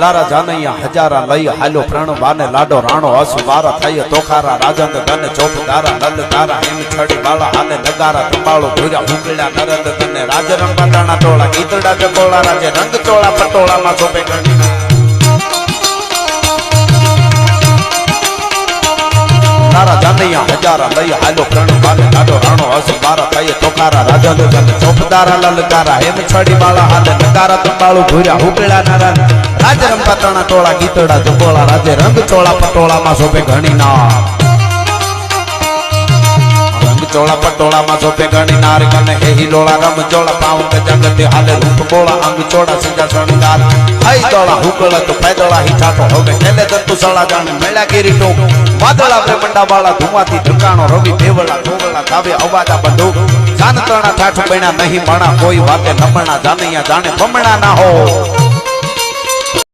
લારા જાનૈયા, હજારા લઈ હાલો પ્રણ વાને લાડો, રાણો હસુ વારા થાય તોખારા રાજંદ ગને ચોપદારા નંદ તારા હિમ છડી વાળા હાલે નગારા તંબાળો ભૂર્યા ભૂકડ્યા નરંદ તને રાજ રંગા દાણા ટોળા, ગીતડા ચકોળા રાજે રંગ ચોળા પટોળામાં ચોપે ગણી તારા જાનૈયા, હજારા લઈ હાલો પ્રણ વાને લાડો રાણો હસ બારા થાય તોખારા રાજંદ ગને ચોપદારા લલકારા. હેમ છડી વાળા હાલે નગારા તંબાળો ભૂર્યા ભૂકડ્યા નારા. રાજ રંગા દાણા ટોળા ગીતડા ચકોળા રાજે રંગ ચોળા પટોળામાં શોભે ઘણી ના ચોળા પટોળામાં ચોપે ગણી નાર કને એ હિલોળા રમ ચોળા પાઉં જગતે હાલે રૂપ બોળા અંગ ચોળા સીધા શણગાર. હઈ દોળા હુકળ તો પૈદોળા હિઠાઠો હવે કેલે દત્તુ સળા જાણે મેળા કેરી ટોક. વાદળા બ્રહ્મંડા વાળા ધુમાથી ઠકાણો રવિ દેવળા ઢોગળા કાવે અવાજા બંદૂક જાન તણા ઠાઠ બન્યા નહીં ભણા કોઈ વાતે નમણા, જાનૈયા જાણે ભમણા ના હો.